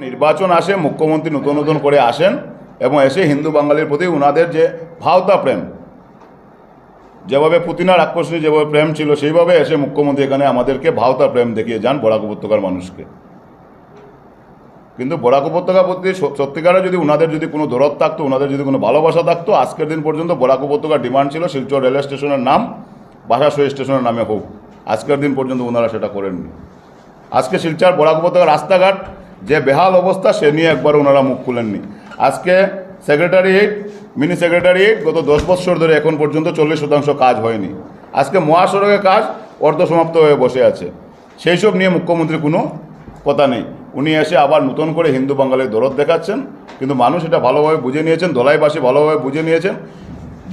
নির্বাচন আসে, মুখ্যমন্ত্রী নতুন নতুন করে আসেন এবং এসে হিন্দু বাঙালির প্রতি ওনাদের যে ভাওতা প্রেম, যেভাবে পুতিনার আকর্ষণী যেভাবে প্রেম ছিল, সেইভাবে এসে মুখ্যমন্ত্রী এখানে আমাদেরকে ভাওতা প্রেম দেখিয়ে যান বরাক উপত্যকার মানুষকে। কিন্তু বরাক উপত্যকা প্রতি সত- সত্যিকারে যদি ওনাদের যদি কোনো দরদ থাকতো ওনাদের যদি কোনো ভালোবাসা থাকতো, আজকের দিন পর্যন্ত বরাক উপত্যকার ডিমান্ড ছিল শিলচর রেলওয়ে স্টেশনের নাম, বাসাসই স্টেশনের নামে হোক। আজকের দিন পর্যন্ত ওনারা সেটা করেননি। আজকে শিলচর বরাক উপত্যকার রাস্তাঘাট যে বেহাল অবস্থা, সে নিয়ে একবার ওনারা মুখ খুলেননি। আজকে সেক্রেটারিয়েট, মিনি সেক্রেটারিয়েট গত দশ বছর ধরে এখন পর্যন্ত চল্লিশ শতাংশ কাজ হয়নি। আজকে মহাসড়কের কাজ অর্ধসমাপ্ত হয়ে বসে আছে। সেই সব নিয়ে মুখ্যমন্ত্রীর কোনো কথা নেই। উনি এসে আবার নতুন করে হিন্দু বাঙালির দরদ দেখাচ্ছেন, কিন্তু মানুষ এটা ভালোভাবে বুঝে নিয়েছেন, দলাইবাসী ভালোভাবে বুঝে নিয়েছেন।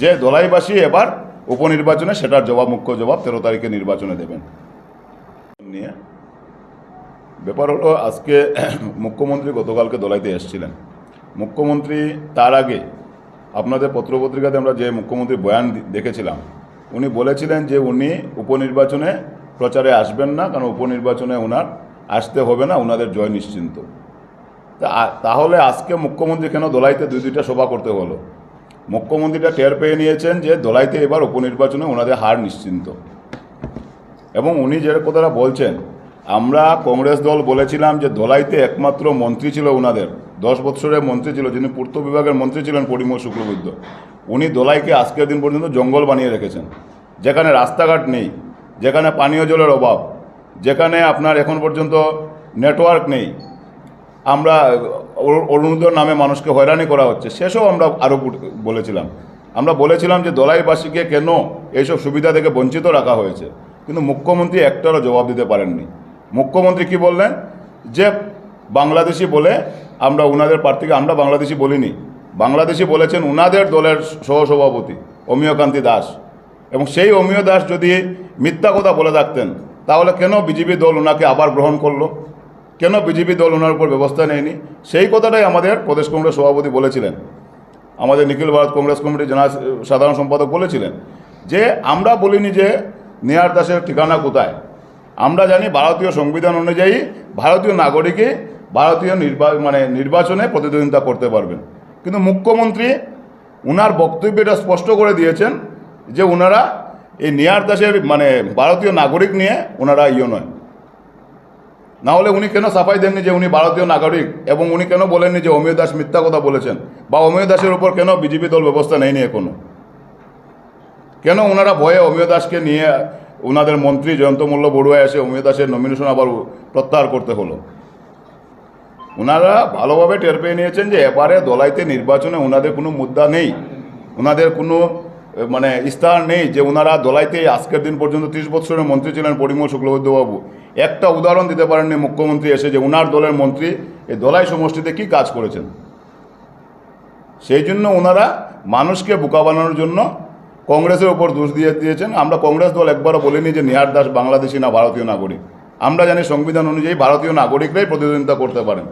যে দলাইবাসী এবার উপনির্বাচনে সেটার জবাব, মুখ্য জবাব তেরো তারিখে নির্বাচনে দেবেন। নিয়ে ব্যাপার হলো, আজকে মুখ্যমন্ত্রী গতকালকে দলাইতে এসেছিলেন। মুখ্যমন্ত্রী তার আগে আপনাদের পত্রপত্রিকাতে আমরা যে মুখ্যমন্ত্রী বয়ান দেখেছিলাম, উনি বলেছিলেন যে উনি উপনির্বাচনে প্রচারে আসবেন না, কারণ উপনির্বাচনে ওনার আসতে হবে না ওনাদের জয় নিশ্চিন্ত। তাহলে আজকে মুখ্যমন্ত্রী কেন দোলাইতে দুই দুইটা সভা করতে হলো? মুখ্যমন্ত্রীটা টের পেয়ে নিয়েছেন যে দোলাইতে এবার উপনির্বাচনে ওনাদের হার নিশ্চিন্ত। এবং উনি যে কথাটা বলছেন আমরা কংগ্রেস দল বলেছিলাম যে দোলাইতে একমাত্র মন্ত্রী ছিল ওনাদের দশ বৎসরের মন্ত্রী ছিল, যিনি পূর্ত বিভাগের মন্ত্রী ছিলেন পরিমল শুক্লবৈদ্য। উনি দোলাইকে আজকের দিন পর্যন্ত জঙ্গল বানিয়ে রেখেছেন। যেখানে রাস্তাঘাট নেই, যেখানে পানীয় জলের অভাব, যেখানে আপনার এখন পর্যন্ত নেটওয়ার্ক নেই। আমরা, অরু- অরুণোদয় নামে মানুষকে হয়রানি করা হচ্ছে। সেসব আমরা আরও বলেছিলাম। আমরা বলেছিলাম যে দলাইবাসীকে কেন এইসব সুবিধা থেকে বঞ্চিত রাখা হয়েছে। কিন্তু মুখ্যমন্ত্রী একটারও জবাব দিতে পারেননি। মুখ্যমন্ত্রী কি বললেন? যে বাংলাদেশি বলে আমরা উনাদের প্রার্থীকে আমরা বাংলাদেশি বলিনি। বাংলাদেশি বলেছেন উনাদের দলের সহসভাপতি, অমিয়কান্তি দাস। এবং সেই অমিয় দাস যদি মিথ্যা কথা বলে থাকতেন, তাহলে কেন বিজেপি দল ওনাকে আবার গ্রহণ করল? কেন বিজেপি দল ওনার উপর ব্যবস্থা নেয়নি? সেই কথাটাই আমাদের প্রদেশ কংগ্রেস সভাপতি বলেছিলেন। আমাদের নিখিল ভারত কংগ্রেস কমিটির জেনারেল সাধারণ সম্পাদক বলেছিলেন যে, আমরা বলিনি যে নেহার দাসের ঠিকানা কোথায়। আমরা জানি ভারতীয় সংবিধান অনুযায়ী ভারতীয় নাগরিকই ভারতীয় নির্বা মানে নির্বাচনে প্রতিদ্বন্দ্বিতা করতে পারবেন। কিন্তু মুখ্যমন্ত্রী উনার বক্তব্যটা স্পষ্ট করে দিয়েছেন যে ওনারা এই নেয়ার দাসের মানে ভারতীয় নাগরিক নিয়ে ওনারা ইয়ে নয়। না হলে উনি কেন সাফাই দেননি যে উনি ভারতীয় নাগরিক এবং উনি কেন বলেননি যে অমিয় দাস মিথ্যা কথা বলেছেন? বা অমিয় দাসের উপর কেন বিজেপি দল ব্যবস্থা নেয়নি এখনও? কেন ওনারা ভয়ে অমিয় দাসকে নিয়ে ওনাদের মন্ত্রী জয়ন্ত মল্ল বড়ুয়া এসে অমিয় দাসের নমিনেশন আবার প্রত্যাহার করতে হলো। ওনারা ভালোভাবে টের পেয়ে নিয়েছেন যে এবারে দলাইতে নির্বাচনে ওনাদের কোনো মুদ্রা নেই। ওনাদের কোনো মানে স্থান নেই যে ওনারা দলাইতে আজকের দিন পর্যন্ত ত্রিশ বছরের মন্ত্রী ছিলেন পরিমল শুক্লবৈদ্যবাবু। একটা উদাহরণ দিতে পারেননি মুখ্যমন্ত্রী এসে যে ওনার দলের মন্ত্রী এই দলাই সমষ্টিতে কি কাজ করেছেন। সেই জন্য ওনারা মানুষকে বোকা বানানোর জন্য কংগ্রেসের উপর দোষ দিয়ে দিয়েছেন। আমরা কংগ্রেস দল একবারও বলিনি যে নিহার দাস বাংলাদেশি না, ভারতীয় নাগরিক। আমরা জানি সংবিধান অনুযায়ী ভারতীয় নাগরিকরাই প্রতিদ্বন্দ্বিতা করতে পারেন।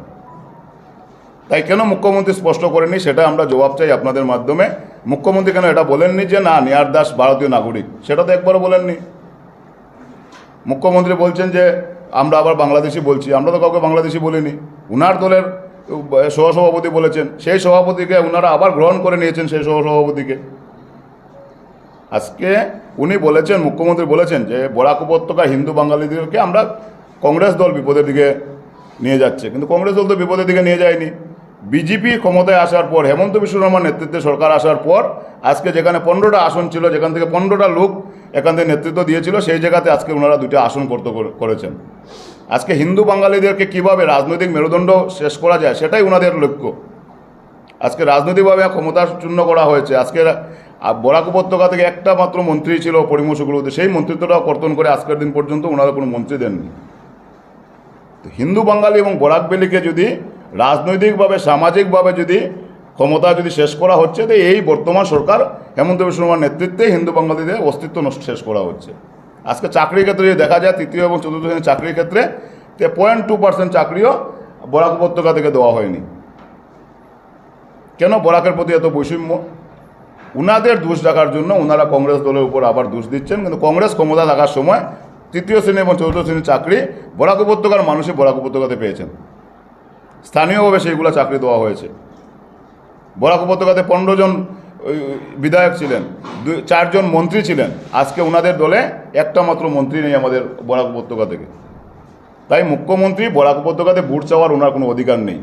তাই কেন মুখ্যমন্ত্রী স্পষ্ট করেনি সেটা আমরা জবাব চাই আপনাদের মাধ্যমে। মুখ্যমন্ত্রী কেন এটা বলেননি যে না, নিহার দাস ভারতীয় নাগরিক? সেটা তো একবারও বলেননি। মুখ্যমন্ত্রী বলছেন যে, আমরা আবার বাংলাদেশি বলছি। আমরা তো কাউকে বাংলাদেশি বলিনি। উনার দলের সহসভাপতি বলেছেন। সেই সভাপতিকে উনারা আবার গ্রহণ করে নিয়েছেন, সেই সহসভাপতিকে। আজকে উনি বলেছেন, মুখ্যমন্ত্রী বলেছেন যে বরাক উপত্যকা হিন্দু বাঙালিদেরকে আমরা কংগ্রেস দল বিপদের দিকে নিয়ে যাচ্ছে। কিন্তু কংগ্রেস দল তো বিপদের দিকে নিয়ে যায়নি। বিজেপি ক্ষমতায় আসার পর, হেমন্ত বিশ্ব শর্মার নেতৃত্বে সরকার আসার পর, আজকে যেখানে পনেরোটা আসন ছিল, যেখান থেকে পনেরোটা লোক এখান থেকে নেতৃত্ব দিয়েছিল, সেই জায়গাতে আজকে ওনারা দুটো আসন করতে করেছেন। আজকে হিন্দু বাঙালিদেরকে কীভাবে রাজনৈতিক মেরুদণ্ড শেষ করা যায়, সেটাই ওনাদের লক্ষ্য। আজকে রাজনৈতিকভাবে ক্ষমতা চূর্ণ করা হয়েছে। আজকে আ- বরাক উপত্যকা থেকে একটা মাত্র মন্ত্রী ছিল পরিমল শুক্লবৈদ্য, সেই মন্ত্রিত্বটা কর্তন করে আজকের দিন পর্যন্ত ওনারা কোনো মন্ত্রী দেননি। তো হিন্দু, বাঙালি এবং বরাক বেলিকে যদি রাজনৈতিকভাবে, সামাজিকভাবে যদি ক্ষমতা যদি শেষ করা হচ্ছে, তো এই বর্তমান সরকার হেমন্ত বিশ্ব শর্মার নেতৃত্বে হিন্দু বাঙালিদের অস্তিত্ব নষ্ট শেষ করা হচ্ছে। আজকে চাকরির ক্ষেত্রে যদি দেখা যায়, তৃতীয় এবং চতুর্থ শ্রেণির চাকরির ক্ষেত্রে, তে পয়েন্ট টু পার্সেন্ট চাকরিও বরাক উপত্যকা থেকে দেওয়া হয়নি। কেন বরাকের প্রতি এত বৈষম্য? উনাদের দোষ ডাকার জন্য ওনারা কংগ্রেস দলের উপর আবার দোষ দিচ্ছেন, কিন্তু কংগ্রেস ক্ষমতা থাকার সময় তৃতীয় শ্রেণি এবং চতুর্থ শ্রেণির চাকরি বরাক উপত্যকার মানুষই বরাক উপত্যকাতে পেয়েছেন। স্থানীয়ভাবে সেইগুলো চাকরি দেওয়া হয়েছে। বরাক উপত্যকাতে পনেরো জন বিধায়ক ছিলেন, দুই চারজন মন্ত্রী ছিলেন। আজকে ওনাদের দলে একটা মাত্র মন্ত্রী নেই আমাদের বরাক উপত্যকা থেকে। তাই মুখ্যমন্ত্রী বরাক উপত্যকাতে ভোট চাওয়ার ওনার কোনো অধিকার নেই।